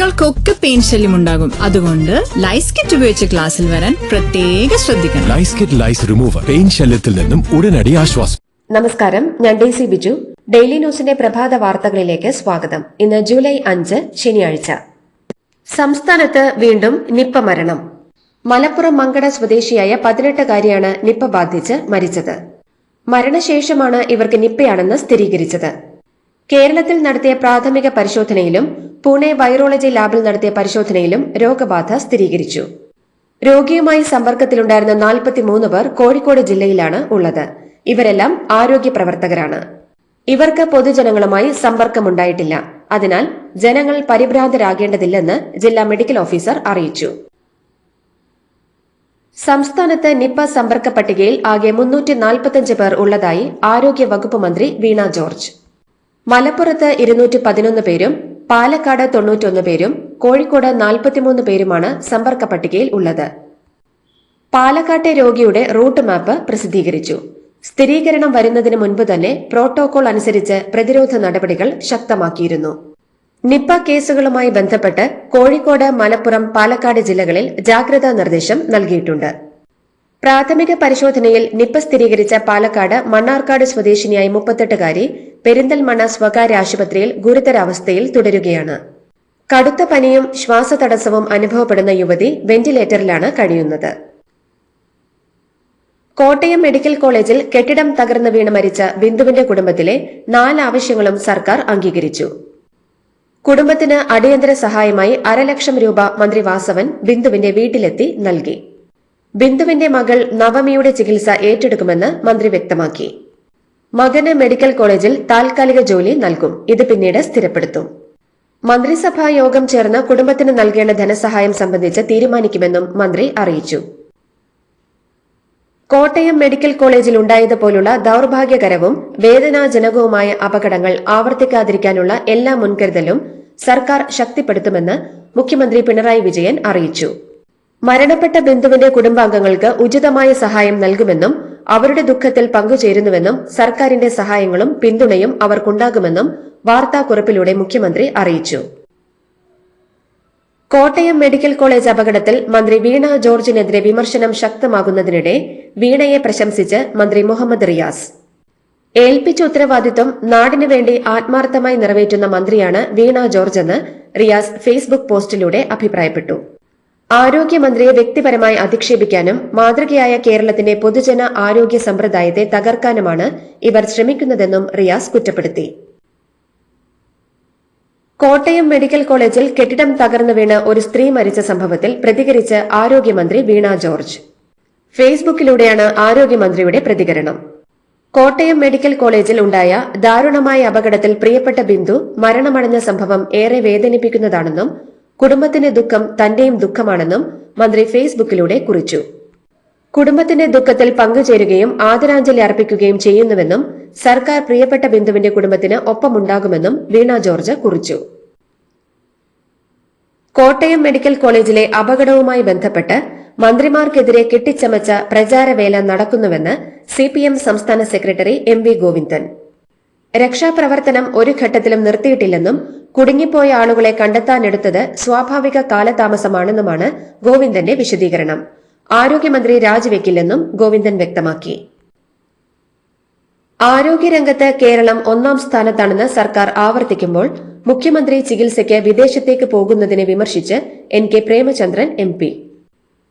കുട്ടികൾക്കൊക്കെ പെയിൻ ശല്യം ഉണ്ടാകും. അതുകൊണ്ട് ലൈസ് കിറ്റ് ഉപയോഗിച്ച് ക്ലാസ്സിൽ വരാൻ പ്രത്യേക ശ്രദ്ധിക്കണം. ലൈസ് കിറ്റ് ലൈസ് റിമൂവർ പെയിൻ ശല്യത്തിൽ നിന്നും ഉടനടി ആശ്വാസം. നമസ്കാരം ഞാൻ ഡെയ്സി ബിജു. ഡെയിലി ന്യൂസിന്റെ പ്രഭാത വാർത്തകളിലേക്ക് സ്വാഗതം. ഇന്ന് ജൂലൈ അഞ്ച് ശനിയാഴ്ച. സംസ്ഥാനത്ത് വീണ്ടും നിപ്പ മരണം. മലപ്പുറം മങ്കട സ്വദേശിയായ പതിനെട്ടുകാരിയാണ് നിപ്പ ബാധിച്ച് മരിച്ചത്. മരണശേഷമാണ് ഇവർക്ക് നിപ്പയാണെന്ന് സ്ഥിരീകരിച്ചത്. കേരളത്തിൽ നടത്തിയ പ്രാഥമിക പരിശോധനയിലും പൂനെ വൈറോളജി ലാബിൽ നടത്തിയ പരിശോധനയിലും രോഗബാധ സ്ഥിരീകരിച്ചു. രോഗിയുമായി സമ്പർക്കത്തിലുണ്ടായിരുന്ന നാൽപ്പത്തിമൂന്ന് പേർ കോഴിക്കോട് ജില്ലയിലാണ് ഉള്ളത്. ഇവരെല്ലാം ആരോഗ്യ പ്രവർത്തകരാണ്. ഇവർക്ക് പൊതുജനങ്ങളുമായി സമ്പർക്കമുണ്ടായിട്ടില്ല. അതിനാൽ ജനങ്ങൾ പരിഭ്രാന്തരാകേണ്ടതില്ലെന്ന് ജില്ലാ മെഡിക്കൽ ഓഫീസർ അറിയിച്ചു. സംസ്ഥാനത്ത് നിപ്പ സമ്പർക്ക പട്ടികയിൽ ആകെ മുന്നൂറ്റി നാൽപ്പത്തഞ്ച് പേർ ഉള്ളതായി ആരോഗ്യ വകുപ്പ് മന്ത്രി വീണ ജോർജ്. മലപ്പുറത്ത് ഇരുന്നൂറ്റി പതിനൊന്ന് പേരും പാലക്കാട് തൊണ്ണൂറ്റൊന്ന് പേരും കോഴിക്കോട് നാൽപ്പത്തിമൂന്ന് പേരുമാണ് സമ്പർക്ക പട്ടികയിൽ ഉള്ളത്. പാലക്കാട്ടെ രോഗിയുടെ റൂട്ട് മാപ്പ് പ്രസിദ്ധീകരിച്ചു. സ്ഥിരീകരണം വരുന്നതിന് മുൻപ് തന്നെ പ്രോട്ടോകോൾ അനുസരിച്ച് പ്രതിരോധ നടപടികൾ ശക്തമാക്കിയിരുന്നു. നിപ്പ കേസുകളുമായി ബന്ധപ്പെട്ട് കോഴിക്കോട് മലപ്പുറം പാലക്കാട് ജില്ലകളിൽ ജാഗ്രതാ നിർദ്ദേശം നൽകിയിട്ടുണ്ട്. പ്രാഥമിക പരിശോധനയിൽ നിപ്പ സ്ഥിരീകരിച്ച പാലക്കാട് മണ്ണാർക്കാട് സ്വദേശിനിയായ മുപ്പത്തെട്ടുകാരി പെരിന്തൽമണ്ണ സ്വകാര്യ ആശുപത്രിയിൽ ഗുരുതരാവസ്ഥയിൽ തുടരുകയാണ്. കടുത്ത പനിയും ശ്വാസതടസ്സവും അനുഭവപ്പെടുന്ന യുവതി വെന്റിലേറ്ററിലാണ് കഴിയുന്നത്. കോട്ടയം മെഡിക്കൽ കോളേജിൽ കെട്ടിടം തകർന്ന് വീണ് മരിച്ച ബിന്ദുവിന്റെ കുടുംബത്തിലെ നാല് ആവശ്യങ്ങളും സർക്കാർ അംഗീകരിച്ചു. കുടുംബത്തിന് അടിയന്തര സഹായമായി അരലക്ഷം രൂപ മന്ത്രി വാസവൻ ബിന്ദുവിന്റെ വീട്ടിലെത്തി നൽകി. ബിന്ദുവിന്റെ മകൾ നവമിയുടെ ചികിത്സ ഏറ്റെടുക്കുമെന്ന് മന്ത്രി വ്യക്തമാക്കി. മകന് മെഡിക്കൽ കോളേജിൽ താൽക്കാലിക ജോലി നൽകും. ഇത് പിന്നീട് സ്ഥിരപ്പെടുത്തും. മന്ത്രിസഭാ യോഗം ചേർന്ന് കുടുംബത്തിന് നൽകേണ്ട ധനസഹായം സംബന്ധിച്ച് തീരുമാനിക്കുമെന്നും മന്ത്രി അറിയിച്ചു. കോട്ടയം മെഡിക്കൽ കോളേജിൽ ഉണ്ടായതുപോലുള്ള ദൌർഭാഗ്യകരവും വേദനാജനകവുമായ അപകടങ്ങൾ ആവർത്തിക്കാതിരിക്കാനുള്ള എല്ലാ മുൻകരുതലും സർക്കാർ ശക്തിപ്പെടുത്തുമെന്ന് മുഖ്യമന്ത്രി പിണറായി വിജയൻ അറിയിച്ചു. മരണപ്പെട്ട ബന്ധുവിന്റെ കുടുംബാംഗങ്ങൾക്ക് ഉചിതമായ സഹായം നൽകുമെന്നും അവരുടെ ദുഃഖത്തിൽ പങ്കുചേരുന്നുവെന്നും സർക്കാരിന്റെ സഹായങ്ങളും പിന്തുണയും അവർക്കുണ്ടാകുമെന്നും വാർത്താക്കുറിപ്പിലൂടെ മുഖ്യമന്ത്രി അറിയിച്ചു. കോട്ടയം മെഡിക്കൽ കോളേജ് അപകടത്തിൽ മന്ത്രി വീണ ജോർജിനെതിരെ വിമർശനം ശക്തമാകുന്നതിനിടെ വീണയെ പ്രശംസിച്ച് മന്ത്രി മുഹമ്മദ് റിയാസ്. ഏൽപ്പിച്ച ഉത്തരവാദിത്വം നാടിനു വേണ്ടി ആത്മാർത്ഥമായി നിറവേറ്റുന്ന മന്ത്രിയാണ് വീണ ജോർജ് എന്ന് റിയാസ് ഫേസ്ബുക്ക് പോസ്റ്റിലൂടെ അഭിപ്രായപ്പെട്ടു. ആരോഗ്യമന്ത്രിയെ വ്യക്തിപരമായി അധിക്ഷേപിക്കാനും മാതൃകയായ കേരളത്തിന്റെ പൊതുജന ആരോഗ്യ സമ്പ്രദായത്തെ തകർക്കാനുമാണ് ഇവർ ശ്രമിക്കുന്നതെന്നും റിയാസ് കുറ്റപ്പെടുത്തി. കോട്ടയം മെഡിക്കൽ കോളേജിൽ കെട്ടിടം തകർന്നു വീണ് ഒരു സ്ത്രീ മരിച്ച സംഭവത്തിൽ പ്രതികരിച്ച് ആരോഗ്യമന്ത്രി വീണ ജോർജ്. ഫേസ്ബുക്കിലൂടെയാണ് ആരോഗ്യമന്ത്രിയുടെ പ്രതികരണം. കോട്ടയം മെഡിക്കൽ കോളേജിൽ ഉണ്ടായ ദാരുണമായ അപകടത്തിൽ പ്രിയപ്പെട്ട ബിന്ദു മരണമടഞ്ഞ സംഭവം ഏറെ വേദനിപ്പിക്കുന്നതാണെന്നും കുടുംബത്തിന്റെ ദുഃഖം തന്റെയും ദുഃഖമാണെന്നും മന്ത്രി ഫേസ്ബുക്കിലൂടെ കുറിച്ചു. കുടുംബത്തിന്റെ ദുഃഖത്തിൽ പങ്കുചേരുകയും ആദരാഞ്ജലി അർപ്പിക്കുകയും ചെയ്യുന്നുവെന്നും സർക്കാർ പ്രിയപ്പെട്ട ബിന്ദുവിന്റെ കുടുംബത്തിന് ഒപ്പമുണ്ടാകുമെന്നും വീണ ജോർജ് കുറിച്ചു. കോട്ടയം മെഡിക്കൽ കോളേജിലെ അപകടവുമായി ബന്ധപ്പെട്ട് മന്ത്രിമാർക്കെതിരെ കെട്ടിച്ചമച്ച പ്രചാരവേല നടക്കുന്നുവെന്ന് സിപിഎം സംസ്ഥാന സെക്രട്ടറി എം വി ഗോവിന്ദൻ. രക്ഷാപ്രവർത്തനം ഒരു ഘട്ടത്തിലും നിർത്തിയിട്ടില്ലെന്നും കുടുങ്ങിപ്പോയ ആളുകളെ കണ്ടെത്താനെടുത്തത് സ്വാഭാവിക കാലതാമസമാണെന്നുമാണ് ഗോവിന്ദന്റെ വിശദീകരണം. ആരോഗ്യമന്ത്രി രാജിവെക്കില്ലെന്നും ഗോവിന്ദൻ വ്യക്തമാക്കി. ആരോഗ്യരംഗത്ത് കേരളം ഒന്നാം സ്ഥാനത്താണെന്ന് സർക്കാർ ആവർത്തിക്കുമ്പോൾ മുഖ്യമന്ത്രി ചികിത്സയ്ക്ക് വിദേശത്തേക്ക് പോകുന്നതിനെ വിമർശിച്ച് N K Premachandran M P.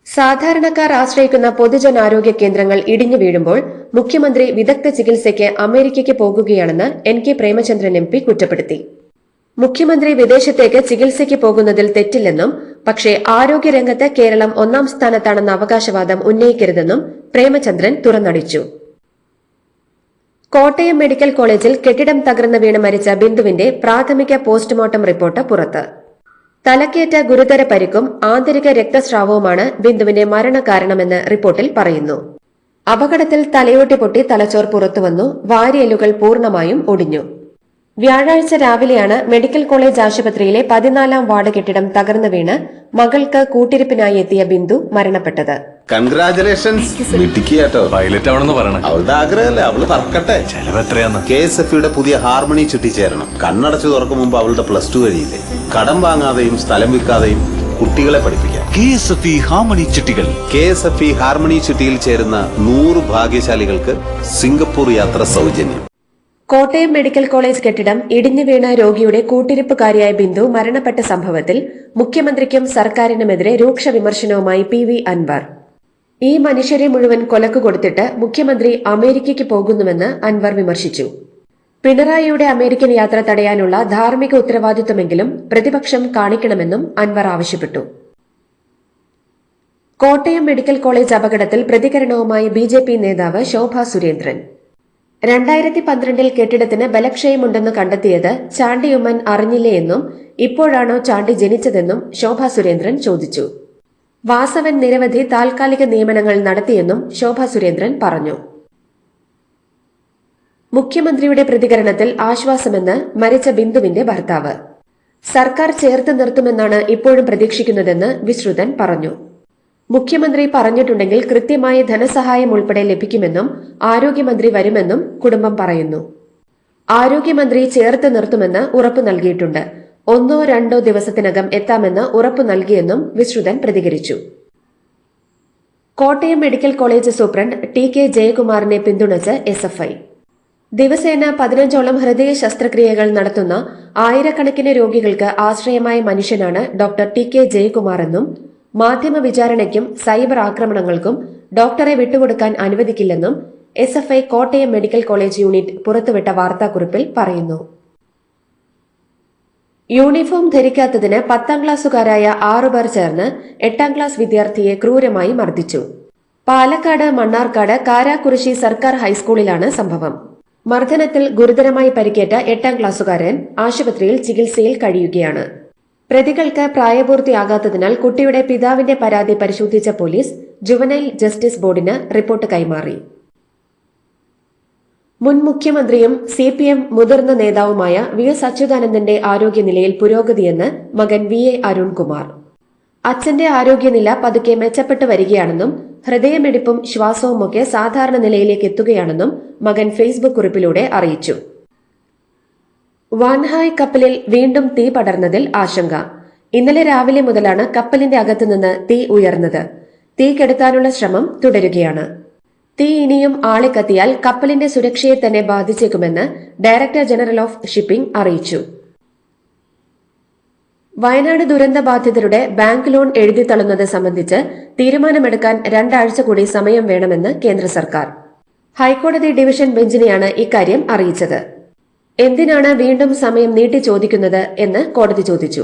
സാധാരണക്കാർ ആശ്രയിക്കുന്ന പൊതുജനാരോഗ്യ കേന്ദ്രങ്ങൾ ഇടിഞ്ഞു വീഴുമ്പോൾ മുഖ്യമന്ത്രി വിദഗ്ധ ചികിത്സയ്ക്ക് അമേരിക്കയ്ക്ക് പോകുകയാണെന്ന് എൻ കെ പ്രേമചന്ദ്രൻ എം കുറ്റപ്പെടുത്തി. മുഖ്യമന്ത്രി വിദേശത്തേക്ക് ചികിത്സയ്ക്ക് പോകുന്നതിൽ തെറ്റില്ലെന്നും പക്ഷേ ആരോഗ്യരംഗത്ത് കേരളം ഒന്നാം സ്ഥാനത്താണെന്ന അവകാശവാദം ഉന്നയിക്കരുതെന്നും പ്രേമചന്ദ്രൻ തുറന്നടിച്ചു. കോട്ടയം മെഡിക്കൽ കോളേജിൽ കെട്ടിടം തകർന്ന് വീണ് മരിച്ച ബിന്ദുവിന്റെ പ്രാഥമിക പോസ്റ്റ്മോർട്ടം റിപ്പോർട്ട് പുറത്ത്. തലക്കേറ്റ ഗുരുതര പരിക്കും ആന്തരിക രക്തസ്രാവവുമാണ് ബിന്ദുവിന്റെ മരണകാരണമെന്ന് റിപ്പോർട്ടിൽ പറയുന്നു. അപകടത്തിൽ തലയോട്ടി പൊട്ടി തലച്ചോർ പുറത്തുവന്നു വാരിയലുകൾ പൂർണമായും ഒടിഞ്ഞു. വ്യാഴാഴ്ച രാവിലെയാണ് മെഡിക്കൽ കോളേജ് ആശുപത്രിയിലെ പതിനാലാം വാർഡ് കെട്ടിടം തകർന്നു വീണ് മകൾക്ക് കൂട്ടിരിപ്പിനായി എത്തിയ ബിന്ദു മരണപ്പെട്ടത്. കൺഗ്രാചുലേഷൻസ് പൈലറ്റ് ആവണമെന്ന് പറയണേ. അവളുടെ ആഗ്രഹമല്ലേ അവൾ പറക്കട്ടെ ചെലവ് എത്രയാന്ന്? കെ എസ് എഫ് പുതിയ ഹാർമണി ചുറ്റി ചേരണം കണ്ണടച്ചു തുറക്കും മുമ്പ് അവളുടെ പ്ലസ് ടു കഴിയില്ലേ? കടം വാങ്ങാതെയും സ്ഥലം വിൽക്കാതെയും കുട്ടികളെ പഠിപ്പിക്കാം. K S F E harmony ചിട്ടികൾ K S F E harmony ചിട്ടിയിൽ ചേരുന്ന നൂറ് ഭാഗ്യശാലികൾക്ക് സിംഗപ്പൂർ യാത്ര സൗജന്യം. കോട്ടയം മെഡിക്കൽ കോളേജ് കെട്ടിടം ഇടിഞ്ഞു വീണ രോഗിയുടെ കൂട്ടിരിപ്പുകാരിയായ ബിന്ദു മരണപ്പെട്ട സംഭവത്തിൽ മുഖ്യമന്ത്രിക്കും സർക്കാരിനുമെതിരെ രൂക്ഷ വിമർശനവുമായി പി വി അൻവർ. ഈ മനുഷ്യരെ മുഴുവൻ കൊലക്കു കൊടുത്തിട്ട് മുഖ്യമന്ത്രി അമേരിക്കയ്ക്ക് പോകുന്നുവെന്ന് അൻവർ വിമർശിച്ചു. പിണറായിയുടെ അമേരിക്കൻ യാത്ര തടയാനുള്ള ധാർമ്മിക ഉത്തരവാദിത്വമെങ്കിലും പ്രതിപക്ഷം കാണിക്കണമെന്നും അൻവർ ആവശ്യപ്പെട്ടു. കോട്ടയം മെഡിക്കൽ കോളേജ് അപകടത്തിൽ പ്രതികരണവുമായി ബിജെപി നേതാവ് ശോഭ സുരേന്ദ്രൻ. രണ്ടായിരത്തി പന്ത്രണ്ടിൽ കെട്ടിടത്തിന് ബലക്ഷയമുണ്ടെന്ന് കണ്ടെത്തിയത് ചാണ്ടിയുമ്മൻ അറിഞ്ഞില്ലേയെന്നും ഇപ്പോഴാണോ ചാണ്ടി ജനിച്ചതെന്നും ശോഭ സുരേന്ദ്രൻ ചോദിച്ചു. വാസവൻ നിരവധി താൽക്കാലിക നിയമനങ്ങൾ നടത്തിയെന്നും ശോഭ സുരേന്ദ്രൻ പറഞ്ഞു. മുഖ്യമന്ത്രിയുടെ പ്രതികരണത്തിൽ ആശ്വാസമെന്ന് മരിച്ച ബിന്ദുവിന്റെ ഭർത്താവ്. സർക്കാർ ചേർത്ത് നിർത്തുമെന്നാണ് ഇപ്പോഴും പ്രതീക്ഷിക്കുന്നതെന്ന് വിശ്രുതൻ പറഞ്ഞു. മുഖ്യമന്ത്രി പറഞ്ഞിട്ടുണ്ടെങ്കിൽ കൃത്യമായ ധനസഹായം ഉൾപ്പെടെ ലഭിക്കുമെന്നും ആരോഗ്യമന്ത്രി വരുമെന്നും കുടുംബം പറയുന്നു. ആരോഗ്യമന്ത്രി ചേർത്ത് നിർത്തുമെന്ന് ഉറപ്പു നൽകിയിട്ടുണ്ട്. ഒന്നോ രണ്ടോ ദിവസത്തിനകം എത്താമെന്ന് ഉറപ്പു നൽകിയെന്നും വിശ്രുതൻ പ്രതികരിച്ചു. Kottayam medical college superintendent T K ജയകുമാറിനെ പിന്തുണച്ച് എസ് എഫ് ഐ. ദിവസേന പതിനഞ്ചോളം ഹൃദയ ശസ്ത്രക്രിയകൾ നടത്തുന്ന ആയിരക്കണക്കിന് രോഗികൾക്ക് ആശ്രയമായ മനുഷ്യനാണ് ഡോക്ടർ ടി കെ ജയകുമാർ എന്നും മാധ്യമ വിചാരണയ്ക്കും സൈബർ ആക്രമണങ്ങൾക്കും ഡോക്ടറെ വിട്ടുകൊടുക്കാൻ അനുവദിക്കില്ലെന്നും S F I Kottayam medical college unit പുറത്തുവിട്ട വാർത്താക്കുറിപ്പിൽ പറയുന്നു. യൂണിഫോം ധരിക്കാത്തതിന് പത്താം ക്ലാസ്സുകാരായ ആറുപേർ ചേർന്ന് എട്ടാം ക്ലാസ് വിദ്യാർത്ഥിയെ ക്രൂരമായി മർദ്ദിച്ചു. പാലക്കാട് മണ്ണാർക്കാട് കാരാക്കുറിശി സർക്കാർ ഹൈസ്കൂളിലാണ് സംഭവം. മർദ്ദനത്തിൽ ഗുരുതരമായി പരിക്കേറ്റ എട്ടാം ക്ലാസ്സുകാരൻ ആശുപത്രിയിൽ ചികിത്സയിൽ കഴിയുകയാണ്. പ്രതികൾക്ക് പ്രായപൂർത്തിയാകാത്തതിനാൽ കുട്ടിയുടെ പിതാവിന്റെ പരാതി പരിശോധിച്ച പോലീസ് ജുവനൈൽ ജസ്റ്റിസ് ബോർഡിന് റിപ്പോർട്ട് കൈമാറി. മുൻ മുഖ്യമന്ത്രിയും സി പി എം മുതിർന്ന നേതാവുമായ വി എസ് അച്യുതാനന്ദന്റെ ആരോഗ്യനിലയിൽ പുരോഗതിയെന്ന് മകൻ വി എ അരുൺകുമാർ. അച്ഛന്റെ ആരോഗ്യനില പതുക്കെ മെച്ചപ്പെട്ടു വരികയാണെന്നും ഹൃദയമിടിപ്പും ശ്വാസവുമൊക്കെ സാധാരണ നിലയിലേക്ക് എത്തുകയാണെന്നും മകൻ ഫേസ്ബുക്ക് കുറിപ്പിലൂടെ അറിയിച്ചു. വാൻഹായ് കപ്പലിൽ വീണ്ടും തീ പടർന്നതിൽ ആശങ്ക. ഇന്നലെ രാവിലെ മുതലാണ് കപ്പലിന്റെ അകത്തുനിന്ന് തീ ഉയർന്നത്. തീ കെടുത്താനുള്ള ശ്രമം തുടരുകയാണ്. തീ ഇനിയും ആളെ കത്തിയാൽ കപ്പലിന്റെ സുരക്ഷയെ തന്നെ ബാധിച്ചേക്കുമെന്ന് ഡയറക്ടർ ജനറൽ ഓഫ് ഷിപ്പിംഗ് അറിയിച്ചു. വയനാട് ദുരന്ത ബാധിതരുടെ ബാങ്ക് ലോൺ എഴുതിത്തള്ളുന്നത് സംബന്ധിച്ച് തീരുമാനമെടുക്കാൻ രണ്ടാഴ്ച കൂടി സമയം വേണമെന്ന് കേന്ദ്ര സർക്കാർ. ഹൈക്കോടതി ഡിവിഷൻ ബെഞ്ചിനെയാണ് ഇക്കാര്യം അറിയിച്ചത്. എന്തിനാണ് വീണ്ടും സമയം നീട്ടി ചോദിക്കുന്നത് എന്ന് കോടതി ചോദിച്ചു.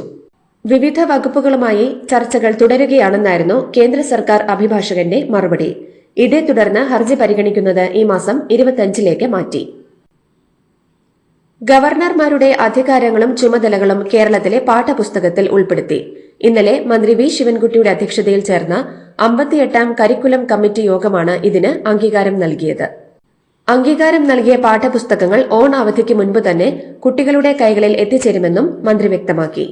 വിവിധ വകുപ്പുകളുമായി ചർച്ചകൾ തുടരുകയാണെന്നായിരുന്നു കേന്ദ്ര സർക്കാർ അഭിഭാഷകന്റെ മറുപടി. ഇതേ തുടർന്ന് ഹർജി പരിഗണിക്കുന്നത് ഈ മാസം ഇരുപത്തിയഞ്ചിലേക്ക് മാറ്റി. ഗവർണർമാരുടെ അധികാരങ്ങളും ചുമതലകളും കേരളത്തിലെ പാഠപുസ്തകത്തിൽ ഉൾപ്പെടുത്തി. ഇന്നലെ മന്ത്രി വി. ശിവൻകുട്ടിയുടെ അധ്യക്ഷതയിൽ ചേർന്ന അമ്പത്തിയെട്ടാം കരിക്കുലം കമ്മിറ്റി യോഗമാണ് ഇതിന് അംഗീകാരം നൽകിയത്. അംഗീകാരം നൽകിയ പാഠപുസ്തകങ്ങൾ ഓണാവധിക്ക് മുൻപ് തന്നെ കുട്ടികളുടെ കൈകളിൽ എത്തിച്ചേരുമെന്നും മന്ത്രി വ്യക്തമാക്കി.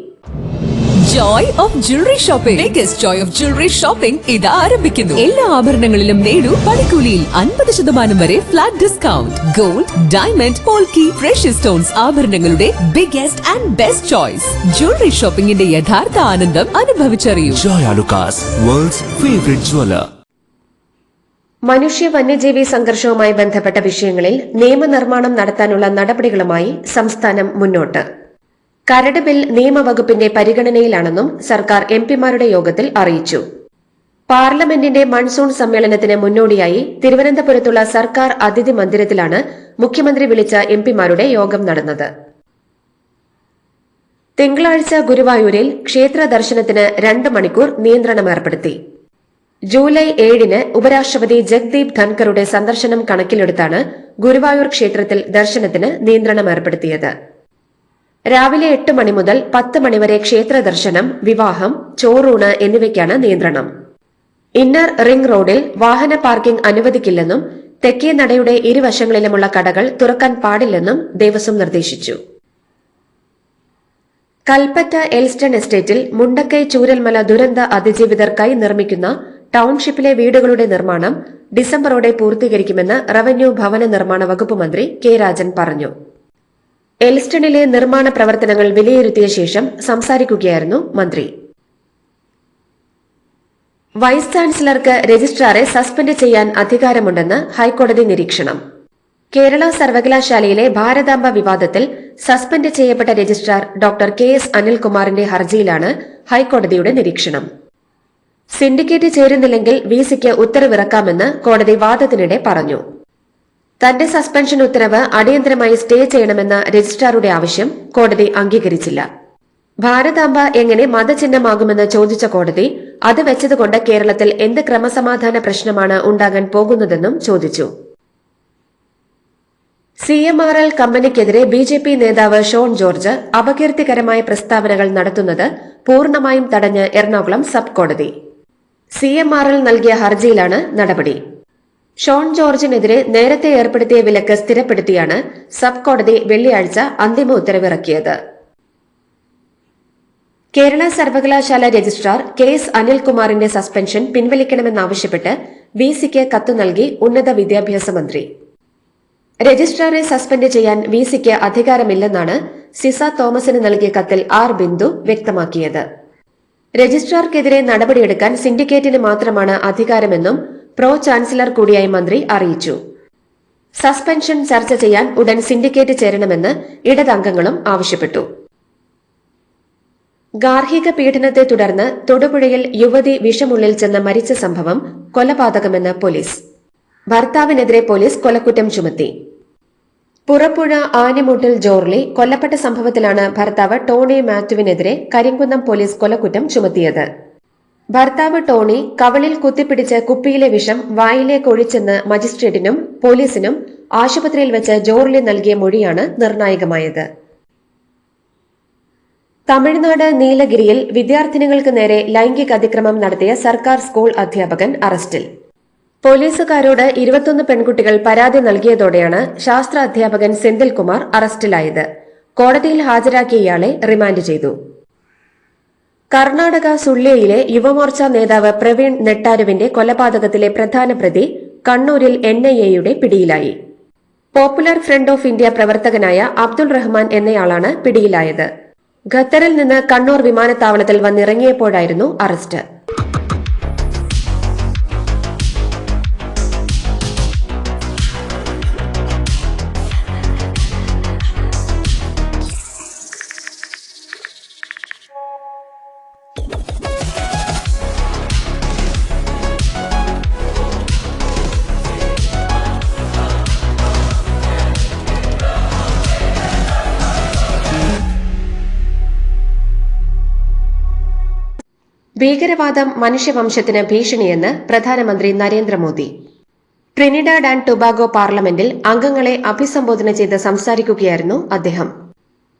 Joy of jewellery shopping latest joy of jewellery shopping ഇത് ആരംഭിക്കുന്നു. എല്ലാ ആഭരണങ്ങളിലും നേടൂ പണിക്കൂലിയിൽ അൻപത് ശതമാനം വരെ flat discount gold diamond polki fresh stones ആഭരണങ്ങളുടെ biggest and best choice jewellery ഷോപ്പിംഗിന്റെ യഥാർത്ഥ ആനന്ദം അനുഭവിച്ചറിയൂ. Joy Alukkas world's favourite jeweller മനുഷ്യ വന്യജീവി സംഘർഷവുമായി ബന്ധപ്പെട്ട വിഷയങ്ങളിൽ നിയമനിർമ്മാണം നടത്താനുള്ള നടപടികളുമായി സംസ്ഥാനം മുന്നോട്ട്. കരട് ബിൽ നിയമവകുപ്പിന്റെ പരിഗണനയിലാണെന്നും സർക്കാർ എംപിമാരുടെ യോഗത്തിൽ അറിയിച്ചു. പാർലമെന്റിന്റെ മൺസൂൺ സമ്മേളനത്തിന് മുന്നോടിയായി തിരുവനന്തപുരത്തുള്ള സർക്കാർ അതിഥി മന്ദിരത്തിലാണ് മുഖ്യമന്ത്രി വിളിച്ച എംപിമാരുടെ യോഗം നടന്നത്. തിങ്കളാഴ്ച ഗുരുവായൂരിൽ ക്ഷേത്ര ദർശനത്തിന് രണ്ട് മണിക്കൂർ നിയന്ത്രണം ഏർപ്പെടുത്തി ജൂലൈ ഏഴിന് ഉപരാഷ്ട്രപതി ജഗ്ദീപ് ധൻകറുടെ സന്ദർശനം കണക്കിലെടുത്താണ് ഗുരുവായൂർ ക്ഷേത്രത്തിൽ ദർശനത്തിന് നിയന്ത്രണം ഏർപ്പെടുത്തിയത്. രാവിലെ എട്ട് മണി മുതൽ പത്ത് മണിവരെ ക്ഷേത്ര ദർശനം വിവാഹം ചോറൂണ് എന്നിവയ്ക്കാണ് നിയന്ത്രണം. ഇന്നർ റിംഗ് റോഡിൽ വാഹന പാർക്കിംഗ് അനുവദിക്കില്ലെന്നും തെക്കേ നടയുടെ ഇരുവശങ്ങളിലുമുള്ള കടകൾ തുറക്കാൻ പാടില്ലെന്നും ദേവസ്വം നിർദ്ദേശിച്ചു. കൽപ്പറ്റ എൽസ്റ്റൺ എസ്റ്റേറ്റിൽ മുണ്ടക്കൈ ചൂരൽമല ദുരന്ത അതിജീവിതർക്കായി നിർമ്മിക്കുന്ന ടൌൺഷിപ്പിലെ വീടുകളുടെ നിർമ്മാണം ഡിസംബറോടെ പൂർത്തീകരിക്കുമെന്ന് റവന്യൂ ഭവന നിർമ്മാണ വകുപ്പ് മന്ത്രി കെ രാജൻ പറഞ്ഞു. എൽസ്റ്റണിലെ നിർമ്മാണ പ്രവർത്തനങ്ങൾ വിലയിരുത്തിയ ശേഷം സംസാരിക്കുകയായിരുന്നു മന്ത്രി. വൈസ് ചാൻസലർക്ക് രജിസ്ട്രാറെ സസ്പെൻഡ് ചെയ്യാൻ അധികാരമുണ്ടെന്ന് ഹൈക്കോടതി നിരീക്ഷണം. കേരള സർവകലാശാലയിലെ ഭാരതാംബ വിവാദത്തിൽ സസ്പെൻഡ് ചെയ്യപ്പെട്ട രജിസ്ട്രാർ ഡോക്ടർ കെ എസ് അനിൽകുമാറിന്റെ ഹർജിയിലാണ് ഹൈക്കോടതിയുടെ നിരീക്ഷണം. സിൻഡിക്കേറ്റ് ചേരുന്നില്ലെങ്കിൽ വിസിക്ക് ഉത്തരവിറക്കാമെന്ന് കോടതി വാദത്തിനിടെ പറഞ്ഞു. തന്റെ സസ്പെൻഷൻ ഉത്തരവ് അടിയന്തരമായി സ്റ്റേ ചെയ്യണമെന്ന രജിസ്ട്രാറുടെ ആവശ്യം കോടതി അംഗീകരിച്ചില്ല. ഭാരതാംബ എങ്ങനെ മതചിഹ്നമാകുമെന്ന് ചോദിച്ച കോടതി അത് വെച്ചതുകൊണ്ട് കേരളത്തിൽ എന്ത് ക്രമസമാധാന പ്രശ്നമാണ് ഉണ്ടാകാൻ പോകുന്നതെന്നും ചോദിച്ചു. സി എം ആർ എൽ കമ്പനിക്കെതിരെ ബി ജെ പി നേതാവ് ഷോൺ ജോർജ് അപകീർത്തികരമായ പ്രസ്താവനകൾ നടത്തുന്നത് പൂർണമായും തടഞ്ഞ് എറണാകുളം സബ് കോടതി. സി എം ആറിൽ നൽകിയ ഹർജിയിലാണ് നടപടി. ഷോൺ ജോർജിനെതിരെ നേരത്തെ ഏർപ്പെടുത്തിയ വിലക്ക് സ്ഥിരപ്പെടുത്തിയാണ് സബ് കോടതി വെള്ളിയാഴ്ച അന്തിമ ഉത്തരവിറക്കിയത്. കേരള സർവകലാശാല രജിസ്ട്രാർ കെ എസ് അനിൽകുമാറിന്റെ സസ്പെൻഷൻ പിൻവലിക്കണമെന്നാവശ്യപ്പെട്ട് വി സിക്ക് കത്ത് നൽകി ഉന്നത വിദ്യാഭ്യാസ മന്ത്രി. രജിസ്ട്രാറെ സസ്പെൻഡ് ചെയ്യാൻ വി സിക്ക് അധികാരമില്ലെന്നാണ് സിസ തോമസിന് നൽകിയ കത്തിൽ ആർ ബിന്ദു വ്യക്തമാക്കിയത്. രജിസ്ട്രാർക്കെതിരെ നടപടിയെടുക്കാൻ സിൻഡിക്കേറ്റിന് മാത്രമാണ് അധികാരമെന്നും പ്രോ ചാൻസലർ കൂടിയായി മന്ത്രി അറിയിച്ചു. സസ്പെൻഷൻ ചർച്ച ചെയ്യാൻ ഉടൻ സിൻഡിക്കേറ്റ് ചേരണമെന്ന് ഇടതംഗങ്ങളും ആവശ്യപ്പെട്ടു. ഗാർഹിക പീഡനത്തെ തുടർന്ന് തൊടുപുഴയിൽ യുവതി വിഷമുള്ളിൽ ചെന്ന് മരിച്ച സംഭവം കൊലപാതകമെന്ന് പോലീസ്. ഭർത്താവിനെതിരെ പോലീസ് കൊലക്കുറ്റം ചുമത്തി. പുറപ്പുഴ ആനിമുട്ടിൽ ജോർലി കൊല്ലപ്പെട്ട സംഭവത്തിലാണ് ഭർത്താവ് ടോണി മാത്യുവിനെതിരെ കരിങ്കുന്നം പോലീസ് കൊലക്കുറ്റം ചുമത്തിയത്. ഭർത്താവ് ടോണി കവളിൽ കുത്തിപ്പിടിച്ച് കുപ്പിയിലെ വിഷം വായിലേക്ക് ഒഴിച്ചെന്ന് മജിസ്ട്രേറ്റിനും പോലീസിനും ആശുപത്രിയിൽ വെച്ച് ജോർലി നൽകിയ മൊഴിയാണ് നിർണായകമായത്. തമിഴ്നാട് നീലഗിരിയിൽ വിദ്യാർത്ഥിനികൾക്ക് നേരെ ലൈംഗിക അതിക്രമം നടത്തിയ സർക്കാർ സ്കൂൾ അധ്യാപകൻ അറസ്റ്റിൽ. പോലീസുകാരോട് ഇരുപത്തൊന്ന് പെൺകുട്ടികൾ പരാതി നൽകിയതോടെയാണ് ശാസ്ത്ര അധ്യാപകൻ സെന്തിൽകുമാർ അറസ്റ്റിലായത്. കോടതിയിൽ ഹാജരാക്കിയ ഇയാളെ റിമാൻഡ് ചെയ്തു. കർണാടക സുള്ളിയയിലെ യുവമോർച്ച നേതാവ് പ്രവീൺ നെട്ടാരുവിന്റെ കൊലപാതകത്തിലെ പ്രധാന പ്രതി കണ്ണൂരിൽ എൻ ഐ എയുടെ പിടിയിലായി. പോപ്പുലർ ഫ്രണ്ട് ഓഫ് ഇന്ത്യ പ്രവർത്തകനായ അബ്ദുൾ റഹ്മാൻ എന്നയാളാണ് പിടിയിലായത്. ഖത്തറിൽ നിന്ന് കണ്ണൂർ വിമാനത്താവളത്തിൽ വന്നിറങ്ങിയപ്പോഴായിരുന്നു അറസ്റ്റ്. ഭീകരവാദം മനുഷ്യവംശത്തിന് ഭീഷണിയെന്ന് പ്രധാനമന്ത്രി നരേന്ദ്രമോദി. ട്രിനിഡാഡ് ആൻഡ് ടൊബാഗോ പാർലമെന്റിൽ അംഗങ്ങളെ അഭിസംബോധന ചെയ്ത് സംസാരിക്കുകയായിരുന്നു അദ്ദേഹം.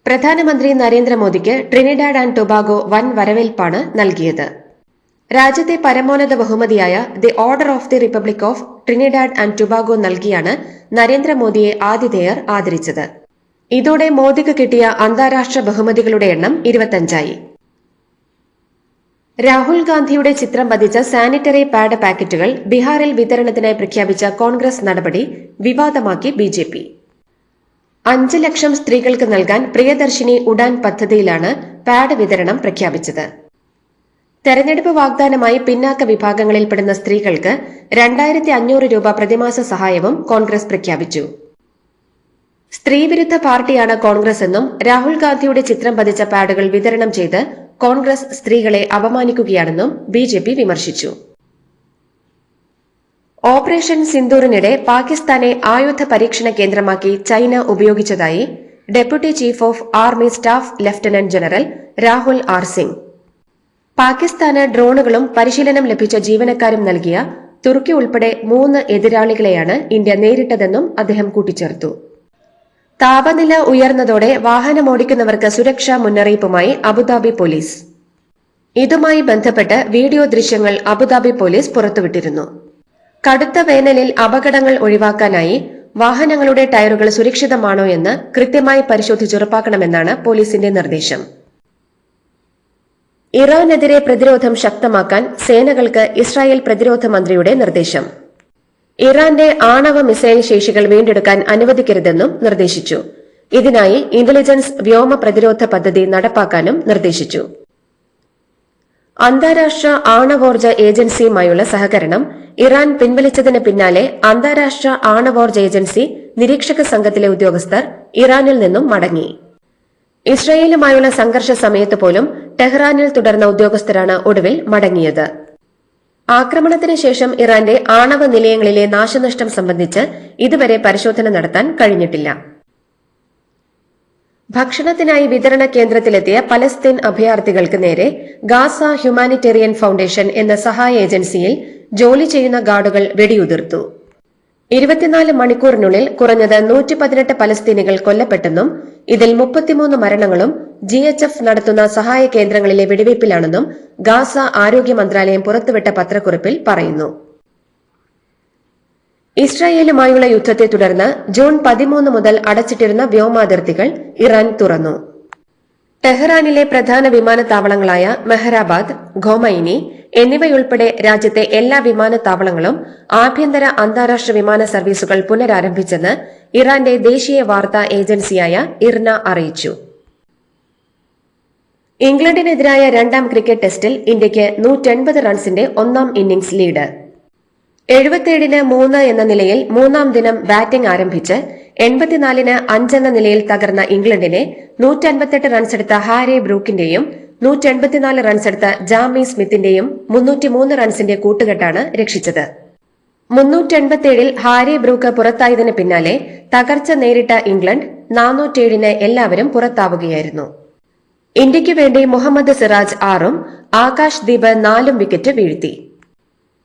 പ്രധാനമന്ത്രി നരേന്ദ്രമോദിക്ക് ട്രിനിഡാഡ് ആൻഡ് ടൊബാഗോ വൻ വരവേൽപ്പാണ് നൽകിയത്. രാജ്യത്തെ പരമോന്നത ബഹുമതിയായ the order of the republic of Trinidad and Tobago നൽകിയാണ് നരേന്ദ്രമോദിയെ ആതിഥേയർ ആദരിച്ചത്. ഇതോടെ മോദിക്ക് കിട്ടിയ അന്താരാഷ്ട്ര ബഹുമതികളുടെ എണ്ണം ഇരുപത്തഞ്ചായി. രാഹുൽ ഗാന്ധിയുടെ ചിത്രം പതിച്ച സാനിറ്ററി പാഡ് പാക്കറ്റുകൾ ബീഹാറിൽ വിതരണത്തിനായി പ്രഖ്യാപിച്ച കോൺഗ്രസ് നടപടി വിവാദമാക്കി ബി ജെ പി. അഞ്ച് ലക്ഷം സ്ത്രീകൾക്ക് നൽകാൻ പ്രിയദർശിനി ഉഡാൻ പദ്ധതിയിലാണ് പാഡ് വിതരണം പ്രഖ്യാപിച്ചത്. തെരഞ്ഞെടുപ്പ് വാഗ്ദാനമായി പിന്നാക്ക വിഭാഗങ്ങളിൽപ്പെടുന്ന സ്ത്രീകൾക്ക് രണ്ടായിരത്തി അഞ്ഞൂറ് രൂപ പ്രതിമാസ സഹായവും കോൺഗ്രസ് പ്രഖ്യാപിച്ചു. സ്ത്രീവിരുദ്ധ പാർട്ടിയാണ് കോൺഗ്രസ് എന്നും രാഹുൽ ഗാന്ധിയുടെ ചിത്രം പതിച്ച പാഡുകൾ വിതരണം ചെയ്ത് കോൺഗ്രസ് സ്ത്രീകളെ അപമാനിക്കുകയാണെന്നും ബി ജെ പി വിമർശിച്ചു. ഓപ്പറേഷൻ സിന്ദൂറിനിടെ പാകിസ്ഥാനെ ആയുധ പരീക്ഷണ കേന്ദ്രമാക്കി China ഉപയോഗിച്ചതായി deputy chief of army staff lieutenant general Rahul R Singh. പാകിസ്ഥാന് ഡ്രോണുകളും പരിശീലനം ലഭിച്ച ജീവനക്കാരും നൽകിയ തുർക്കി ഉൾപ്പെടെ മൂന്ന് എതിരാളികളെയാണ് ഇന്ത്യ നേരിട്ടതെന്നും അദ്ദേഹം കൂട്ടിച്ചേർത്തു. താപനില ഉയർന്നതോടെ വാഹനമോടിക്കുന്നവർക്ക് സുരക്ഷാ മുന്നറിയിപ്പുമായി അബുദാബി പോലീസ്. ഇതുമായി ബന്ധപ്പെട്ട് വീഡിയോ ദൃശ്യങ്ങൾ അബുദാബി പോലീസ് പുറത്തുവിട്ടിരുന്നു. കടുത്ത വേനലിൽ അപകടങ്ങൾ ഒഴിവാക്കാനായി വാഹനങ്ങളുടെ ടയറുകൾ സുരക്ഷിതമാണോ എന്ന് കൃത്യമായി പരിശോധിച്ചുറപ്പാക്കണമെന്നാണ് പോലീസിന്റെ നിർദ്ദേശം. ഇറാനെതിരെ പ്രതിരോധം ശക്തമാക്കാൻ സേനകൾക്ക് ഇസ്രായേൽ പ്രതിരോധ മന്ത്രിയുടെ നിർദ്ദേശം. ഇറാന്റെ ആണവ മിസൈൽ ശേഷികൾ വീണ്ടെടുക്കാൻ അനുവദിക്കരുതെന്നും നിർദ്ദേശിച്ചു. ഇതിനായി ഇന്റലിജൻസ് വ്യോമ പ്രതിരോധ പദ്ധതി നടപ്പാക്കാനും നിർദ്ദേശിച്ചു. അന്താരാഷ്ട്ര ആണവോർജ ഏജൻസിയുമായുള്ള സഹകരണം ഇറാൻ പിൻവലിച്ചതിന് പിന്നാലെ അന്താരാഷ്ട്ര ആണവോർജ ഏജൻസി നിരീക്ഷക സംഘത്തിലെ ഉദ്യോഗസ്ഥർ ഇറാനിൽ നിന്നും മടങ്ങി. ഇസ്രയേലുമായുള്ള സംഘർഷ സമയത്ത് പോലും ടെഹ്റാനിൽ തുടർന്ന ഉദ്യോഗസ്ഥരാണ് ഒടുവിൽ മടങ്ങിയത്. ആക്രമണത്തിന് ശേഷം ഇറാന്റെ ആണവ നിലയങ്ങളിലെ നാശനഷ്ടം സംബന്ധിച്ച് ഇതുവരെ പരിശോധന നടത്താൻ കഴിഞ്ഞിട്ടില്ല. ഭക്ഷണത്തിനായി വിതരണ കേന്ദ്രത്തിലെത്തിയ പലസ്തീൻ അഭയാർത്ഥികൾക്ക് നേരെ ഗാസ ഹ്യൂമാനിറ്റേറിയൻ ഫൗണ്ടേഷൻ എന്ന സഹായ ഏജൻസിയിൽ ജോലി ചെയ്യുന്ന ഗാർഡുകൾ വെടിയുതിർത്തു. ഇരുപത്തിനാല് മണിക്കൂറിനുള്ളിൽ കുറഞ്ഞത് നൂറ്റി പതിനെട്ട് പലസ്തീനികൾ കൊല്ലപ്പെട്ടെന്നും ഇതിൽ മുപ്പത്തിമൂന്ന് മരണങ്ങളും ജി എച്ച് എഫ് നടത്തുന്ന സഹായ കേന്ദ്രങ്ങളിലെ വെടിവയ്പിലാണെന്നും ഗാസ ആരോഗ്യ മന്ത്രാലയം പുറത്തുവിട്ട പത്രക്കുറിപ്പിൽ പറയുന്നു. ഇസ്രായേലുമായുള്ള യുദ്ധത്തെ തുടർന്ന് ജൂൺ പതിമൂന്ന് മുതൽ അടച്ചിട്ടിരുന്ന വ്യോമാതിർത്തികൾ ഇറാൻ തുറന്നു. ടെഹ്റാനിലെ പ്രധാന വിമാനത്താവളങ്ങളായ മെഹ്റാബാദ് ഖൊമൈനി എന്നിവയുൾപ്പെടെ രാജ്യത്തെ എല്ലാ വിമാനത്താവളങ്ങളും ആഭ്യന്തര അന്താരാഷ്ട്ര വിമാന സർവീസുകൾ പുനരാരംഭിച്ചെന്ന് ഇറാന്റെ ദേശീയ വാർത്താ ഏജൻസിയായ ഇർന അറിയിച്ചു. ഇംഗ്ലണ്ടിനെതിരായ രണ്ടാം ക്രിക്കറ്റ് ടെസ്റ്റിൽ ഇന്ത്യയ്ക്ക് നൂറ്റൻപത് റൺസിന്റെ ഒന്നാം ഇന്നിംഗ്സ് ലീഡ്. എഴുപത്തിയേഴിന് മൂന്ന് എന്ന നിലയിൽ മൂന്നാം ദിനം ബാറ്റിംഗ് ആരംഭിച്ച് എൺപത്തിനാലിന് അഞ്ചെന്ന നിലയിൽ തകർന്ന ഇംഗ്ലണ്ടിനെ നൂറ്റൻപത്തെട്ട് റൺസെടുത്ത ഹാരി ബ്രൂക്കിന്റെയും നൂറ്റെൺപത്തിനാല് റൺസെടുത്ത ജാമി സ്മിത്തിന്റെയും മുന്നൂറ്റിമൂന്ന് റൺസിന്റെ കൂട്ടുകെട്ടാണ് രക്ഷിച്ചത്. മുന്നൂറ്റെൺപത്തിയേഴിൽ ഹാരി ബ്രൂക്ക് പുറത്തായതിന് പിന്നാലെ തകർച്ച നേരിട്ട ഇംഗ്ലണ്ട് നാനൂറ്റേഴിന് എല്ലാവരും പുറത്താവുകയായിരുന്നു. ഇന്ത്യയ്ക്കു വേണ്ടി മുഹമ്മദ് സിറാജ് ആറും ആകാശ് ദീപ് നാലും വിക്കറ്റ് വീഴ്ത്തി.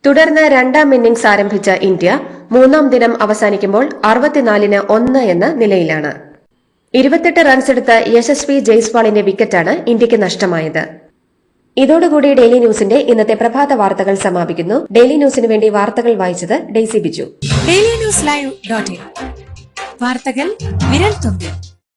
തുടർന്ന് രണ്ടാം ഇന്നിംഗ്സ് ആരംഭിച്ച ഇന്ത്യ മൂന്നാം ദിനം അവസാനിക്കുമ്പോൾ അറുപത്തിനാലിന് ഒന്ന് എന്ന നിലയിലാണ്. ഇരുപത്തെട്ട് റൺസെടുത്ത യശസ്വി ജയ്സ്വാളിന്റെ വിക്കറ്റാണ് ഇന്ത്യയ്ക്ക് നഷ്ടമായത്. ഇതോടുകൂടി ഡെയിലി ന്യൂസിന്റെ ഇന്നത്തെ പ്രഭാത വാർത്തകൾ സമാപിക്കുന്നു. ഡെയിലി ന്യൂസിന് വേണ്ടി വാർത്തകൾ വായിച്ചത് Daisy Biju. Daily news live വാർത്തകൾ വിരൽ തുമ്പിൽ.